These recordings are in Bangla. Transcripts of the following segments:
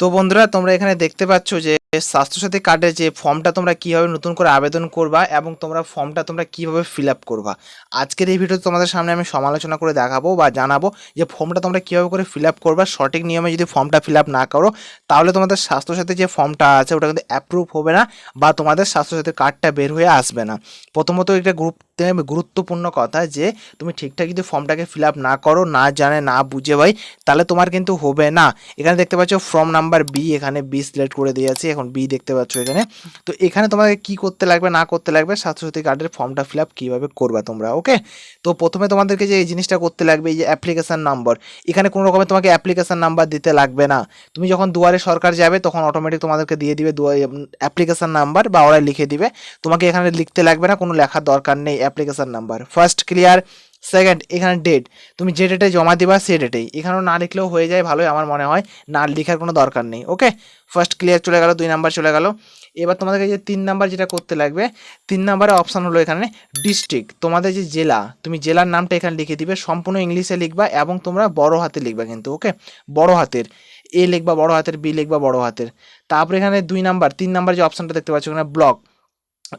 তো বন্ধুরা, তোমরা এখানে দেখতে পাচ্ছ যে স্বাস্থ্যসাথী কার্ডের যে ফর্মটা তোমরা কীভাবে নতুন করে আবেদন করবা এবং তোমরা ফর্মটা তোমরা কীভাবে ফিল আপ করবা। আজকের এই ভিডিওতে তোমাদের সামনে আমি সমালোচনা করে দেখাবো বা জানাব যে ফর্মটা তোমরা কীভাবে করে ফিল আপ করবা, সঠিক নিয়মে যদি ফর্মটা ফিল আপ না করো, তাহলে তোমাদের স্বাস্থ্যসাথী যে ফর্মটা আছে ওটা কিন্তু অ্যাপ্রুভ হবে না বা তোমাদের স্বাস্থ্যসাথী কার্ডটা বের হয়ে আসবে না। প্রথমত একটা গ্রুপ গুরুত্বপূর্ণ কথা যে, তুমি ঠিকঠাক যদি ফর্মটাকে ফিল আপ না করো, না জানে, না বুঝে ভাই, তাহলে তোমার কিন্তু হবে না। এখানে দেখতে পাচ্ছ ফর্ম নাম্বার বি এখানে বি সিলেক্ট করে দিয়েছি এখন বি দেখতে পাচ্ছ এখানে। তো এখানে তোমাকে কি করতে লাগবে, না করতে লাগবে, স্বাস্থ্যসাথী কার্ডের ফর্মটা ফিল আপ কীভাবে করবা তোমরা ওকে তো প্রথমে তোমাদেরকে যে এই জিনিসটা করতে লাগবে, এই যে অ্যাপ্লিকেশান নাম্বার এখানে কোনো রকমের তোমাকে অ্যাপ্লিকেশান নাম্বার দিতে লাগবে না। তুমি যখন দুয়ারে সরকার যাবে, তখন অটোমেটিক তোমাদেরকে দিয়ে দিবে অ্যাপ্লিকেশান নাম্বার বা ওরা লিখে দিবে। তোমাকে এখানে লিখতে লাগবে না, কোনো লেখার দরকার নেই application number first clear second এখানে ডেট তুমি যে ডেটে জমা দিবা, সে ডেটেই এখানেও না লিখলেও হয়ে যায়, ভালোই আমার মনে হয়। না লেখার কোনো দরকার নেই ওকে ফার্স্ট ক্লিয়ার চলে গেল, দুই নাম্বার চলে গেল। এবার তোমাদেরকে যে তিন নাম্বার যেটা করতে লাগবে, তিন নাম্বারের অপশান হলো এখানে ডিস্ট্রিক্ট তোমাদের যে জেলা, তুমি জেলার নামটা এখানে লিখে দিবে, সম্পূর্ণ ইংলিশে লিখবা এবং তোমরা বড় হাতে লিখবা কিন্তু ওকে বড় হাতের এ লিখবা বড় হাতের বি লিখবা বড় হাতের। তারপরে এখানে দুই নাম্বার তিন নাম্বার যে অপশানটা দেখতে পাচ্ছ, এখানে ব্লক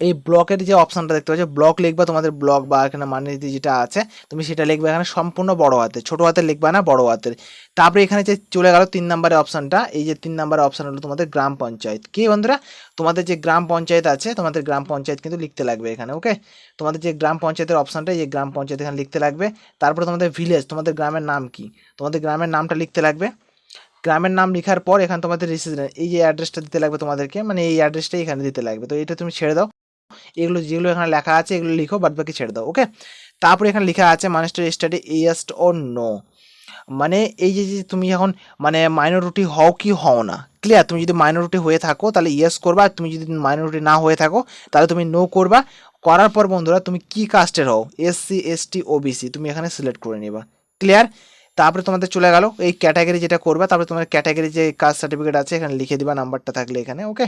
এই ব্লকের যে অপশানটা দেখতে পাচ্ছ, ব্লক লিখবা তোমাদের ব্লক বা এখানে মানে যেটা আছে, তুমি সেটা লিখবে এখানে সম্পূর্ণ বড় হাতে ছোট হাতে লিখবা না, বড় হাতের। তারপরে এখানে যে চলে গেল তিন নম্বরের অপশানটা, এই যে তিন নম্বরের অপশান হলো তোমাদের গ্রাম পঞ্চায়েত। কি বন্ধুরা? তোমাদের যে গ্রাম পঞ্চায়েত আছে, তোমাদের গ্রাম পঞ্চায়েত কিন্তু লিখতে লাগবে এখানে, ওকে? তোমাদের যে গ্রাম পঞ্চায়েতের অপশানটা, এই গ্রাম পঞ্চায়েত এখানে লিখতে লাগবে। তারপরে তোমাদের ভিলেজ তোমাদের গ্রামের নাম কি? তোমাদের গ্রামের নামটা লিখতে লাগবে। গ্রামের নাম লেখার পর এখানে তোমাদের রেসিডেন্ট এই যে অ্যাড্রেসটা দিতে লাগবে তোমাদেরকে মানে এই অ্যাড্রেসটাই এখানে দিতে লাগবে। তো এটা তুমি ছেড়ে দাও। এগুলো যেগুলো এখানে লেখা আছে, এগুলো লিখো, বাদ বাকি ছেড়ে দাও ওকে তারপরে এখানে লেখা আছে মানেস্টার স্টাডি ইয়েস্ট ও নো মানে এই যে যে তুমি এখন মানে মাইনরিটি হও কি হও না ক্লিয়ার তুমি যদি মাইনরিটি হয়ে থাকো, তাহলে ইয়েস করবা। আর তুমি যদি মাইনরিটি না হয়ে থাকো, তাহলে তুমি নো করবা। করার পর বন্ধুরা, তুমি কি কাস্টের হও? এসসি এসটি ওবিসি তুমি এখানে সিলেক্ট করে নিবা। ক্লিয়ার তারপরে তোমাদের চলে গেল এই ক্যাটাগরি যেটা করবে, তারপরে তোমার ক্যাটাগরি যে কাস্ট সার্টিফিকেট আছে, এখানে লিখে দিবা নাম্বারটা থাকলে এখানে ওকে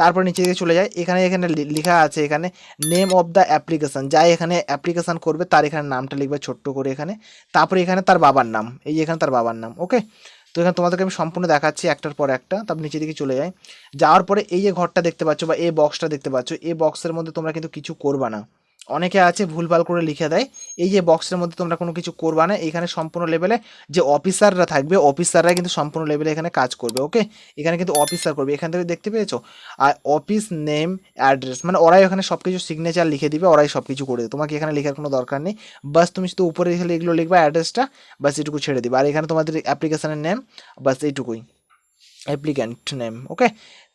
তারপর নিচে দিকে চলে যায় এখানে এখানে লেখা আছে এখানে নেম অফ দ্য অ্যাপ্লিকেশন যাই এখানে অ্যাপ্লিকেশন করবে, তার এখানে নামটা লিখবে ছোট্ট করে এখানে, তারপরে এখানে তার বাবার নাম, এই এখানে তার বাবার নাম ওকে তো এখানে তোমাদেরকে আমি সম্পূর্ণ দেখাচ্ছি একটার পর একটা, তারপর নিচে দিকে চলে যায় যাওয়ার পরে এই যে ঘরটা দেখতে পাচ্ছ বা এই বক্সটা দেখতে পাচ্ছ, এই বক্সের মধ্যে তোমরা কিন্তু কিছু করবা না। অনেকে আছে ভুলভাল করে লিখে দেয়। এই যে বক্সের মধ্যে তোমরা কোনো কিছু করবা না, এখানে সম্পূর্ণ লেভেলে যে অফিসাররা থাকবে অফিসাররা কিন্তু সম্পূর্ণ লেভেলে এখানে কাজ করবে ওকে এখানে কিন্তু অফিসার করবে, এখান থেকে দেখতে পেয়েছ? আর অফিস নেম অ্যাড্রেস মানে ওরাই ওখানে সব কিছু সিগনেচার লিখে দিবে, ওরাই সব কিছু করে দেবে। তোমাকে এখানে লেখার কোনো দরকার নেই। বাস তুমি শুধু উপরে এখানে এগুলো লিখবে অ্যাড্রেসটা বাস এটুকু ছেড়ে দিবে। আর এখানে তোমাদের অ্যাপ্লিকেশানের নেম বাস এইটুকুই। অ্যাপ্লিক্যান্ট নেম ওকে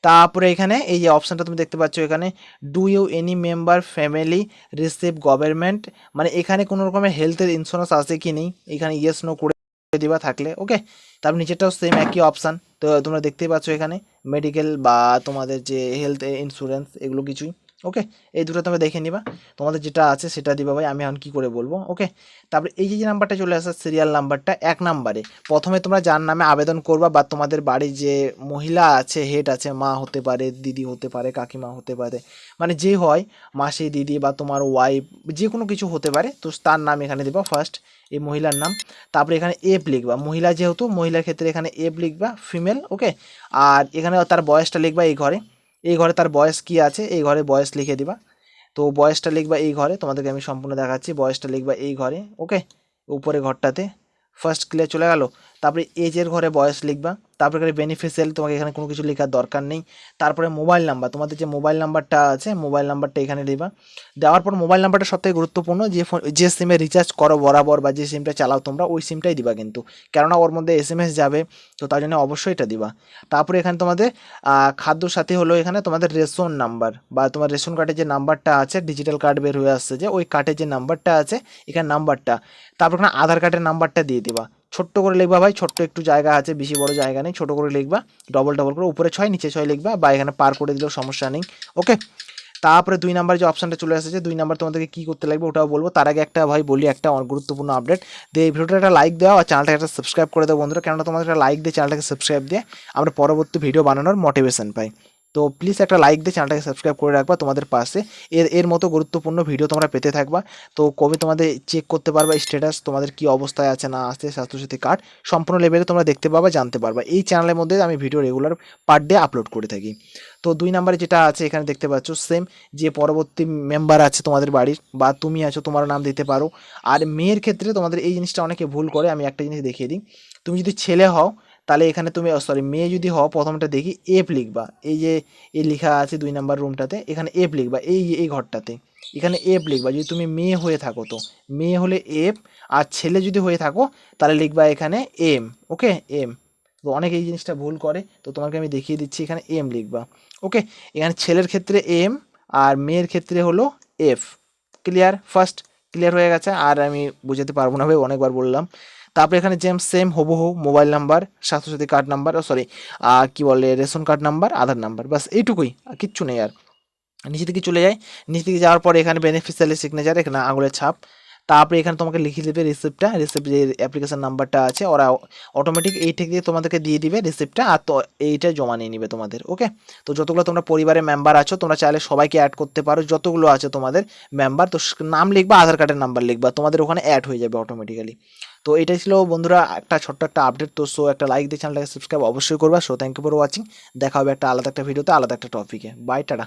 তারপরে এখানে এই যে অপশানটা তুমি দেখতে পাচ্ছ এখানে do you any member family receive government মানে এখানে কোনো রকমের হেলথের ইন্স্যুরেন্স আছে কি নেই? এখানে ইয়েস নো করে দিবা থাকলে ওকে তারপর নিচেরটাও সেম একই অপশান তো তোমরা দেখতেই পাচ্ছ এখানে মেডিকেল বা তোমাদের যে হেলথ ইন্স্যুরেন্স এগুলো কিছুই। ওকে? এই দুটো তোমরা দেখে নিবা। তোমাদের যেটা আছে সেটা দিবা ভাই, আমি এখন কী করে বলব, ওকে? তারপরে এই যে নাম্বারটা চলে আসে সিরিয়াল নাম্বারটা, এক নাম্বারে। প্রথমে তোমরা যার নামে আবেদন করবা বা তোমাদের বাড়ির যে মহিলা আছে, হেড আছে, মা হতে পারে, দিদি হতে পারে, কাকিমা হতে পারে মানে যে হয়, মাসি, দিদি বা তোমার ওয়াইফ যে কোনো কিছু হতে পারে, তো তার নাম এখানে দিবা ফার্স্ট এই মহিলার নাম। তারপরে এখানে এফ লিখবা। মহিলা যেহেতু, মহিলার ক্ষেত্রে এখানে এফ লিখবা ফিমেল ওকে? আর এখানে তার বয়সটা লিখবা এই ঘরে। এই ঘরে তার বয়স কি আছে, এই ঘরে বয়স লিখে দিবা। তো বয়সটা লিখবা এই ঘরে, তোমাদেরকে আমি সম্পূর্ণ দেখাচ্ছি। বয়সটা লিখবা এই ঘরে ওকে উপরে ঘরটাতে। ফার্স্ট ক্লিয়ার চলে গেল। তারপরে এজের ঘরে বয়স লিখবা। তারপরে এখানে বেনিফিশিয়াল তোমাকে এখানে কোনো কিছু লেখার দরকার নেই। তারপরে মোবাইল নাম্বার তোমাদের যে মোবাইল নাম্বারটা আছে মোবাইল নাম্বারটা এখানে দিবা। দেওয়ার পর মোবাইল নাম্বারটা সবথেকে গুরুত্বপূর্ণ, যে ফোন যে সিমে রিচার্জ করো বরাবর বা যে সিমটা চালাও তোমরা, ওই সিমটাই দিবা কিন্তু। কেননা ওর মধ্যে এস এম এস যাবে, তো তার জন্য অবশ্যই এটা দিবা। তারপরে এখানে তোমাদের খাদ্য সাথী হলো এখানে তোমাদের রেশন নাম্বার বা তোমার রেশন কার্ডের যে নাম্বারটা আছে ডিজিটাল কার্ড বের হয়ে আসছে যে, ওই কার্ডের যে নাম্বারটা আছে, এখানে নাম্বারটা তারপর এখানে আধার কার্ডের নাম্বারটা দিয়ে দিবা। ছোট্ট করে লিখবা ভাই, ছোট্ট একটু জায়গা আছে, বেশি বড় জায়গা নেই, ছোট করে লিখবা ডবল ডবল করে, উপরে ছয়, নিচে ছয় লিখবা, বা এখানে পার করে দিলেও সমস্যা নেই ওকে তারপরে দুই নাম্বার যে অপশানটা চলে এসেছে, দুই নাম্বার তোমাদেরকে কী করতে লাগবে ওটাও বলব। তার আগে একটা ভাই বলি, একটা গুরুত্বপূর্ণ আপডেট দিয়ে এই ভিডিওটা একটা লাইক দেওয়া আর চ্যানেলটাকে একটা সাবস্ক্রাইব করে দেবো বন্ধুরা। কেননা তোমাদের একটা লাইক দিয়ে চ্যানেলটাকে সাবস্ক্রাইব দিয়ে আমরা পরবর্তী ভিডিও বানানোর মোটিভেশন পাই। তো প্লিজ একটা লাইক দিয়ে চ্যানেলটাকে সাবস্ক্রাইব করে রাখবা তোমাদের পাশে। এর এর মতো গুরুত্বপূর্ণ ভিডিও তোমরা পেতে থাকবা। তো কবে তোমাদের চেক করতে পারবা স্ট্যাটাস তোমাদের কি অবস্থায় আছে, না আছে, স্বাস্থ্যসাথী কার্ড সম্পূর্ণ লেভেলে তোমরা দেখতে পাবা, জানতে পারবা। এই চ্যানেলের মধ্যে আমি video regular per day upload করে থাকি। তো দুই নাম্বারে যেটা আছে, এখানে দেখতে পাচ্ছ সেম যে পরবর্তী মেম্বার আছে তোমাদের বাড়ির, বা তুমি আছো তোমার নাম দিতে পারো। আর মেয়ের ক্ষেত্রে তোমাদের এই জিনিসটা অনেকে ভুল করে, আমি একটা জিনিস দেখিয়ে দিই। তুমি যদি ছেলে হও তাহলে এখানে তুমি সরি মেয়ে যদি হও, প্রথমটা দেখি এফ লিখবা। এই যে এই লেখা আছে দুই নাম্বার রুমটাতে এখানে এফ লিখবা, এই এই ঘরটাতে। এখানে এফ লিখবা, যদি তুমি মেয়ে হয়ে থাকো তো। মেয়ে হলে এফ আর ছেলে যদি হয়ে থাকো, তাহলে লিখবা এখানে এম ওকে এম তো অনেকে এই জিনিসটা ভুল করে, তো তোমাকে আমি দেখিয়ে দিচ্ছি, এখানে এম লিখবা ওকে এখানে ছেলের ক্ষেত্রে এম আর মেয়ের ক্ষেত্রে হলো এফ ক্লিয়ার ফার্স্ট ক্লিয়ার হয়ে গেছে, আর আমি বুঝাতে পারব না, ভাই, অনেকবার বললাম। তারপরে এখানে যেম সেম হুবহু mobile number Swasthya Sathi card number sorry কি বলে, ration card number Aadhaar number বাস এইটুকুই কিচ্ছু নেই আর। নিচে দিকে চলে যায় নিচে দিকে যাওয়ার পরে এখানে বেনিফিশিয়ারি সিগনেচার এখানে আঙুলের ছাপ, তারপরে এখানে তোমাকে লিখে দেবে রিসিপ্টটা রিসিপ্ট যে অ্যাপ্লিকেশান নাম্বারটা আছে, ওরা অটোমেটিক এই থেকে তোমাদেরকে দিয়ে দিবে রিসিপ্টটা আর তো এইটা জমা নিয়ে নিবে তোমাদের ওকে তো যতগুলো তোমরা পরিবারের মেম্বার আছো, তোমরা চাইলে সবাইকে অ্যাড করতে পারো, যতগুলো আছে তোমাদের মেম্বার তো নাম লিখবা, আধার কার্ডের নাম্বার লিখবা, তোমাদের ওখানে অ্যাড হয়ে যাবে অটোমেটিক্যালি তো এটাই ছিল বন্ধুরা একটা ছোট্ট একটা আপডেট তো সো একটা লাইক দিয়ে চ্যানেলটাকে সাবস্ক্রাইব অবশ্যই করবা। So thank you for watching দেখা হবে একটা আলাদা একটা ভিডিওতে আলাদা একটা টপিকে বাই টাটা।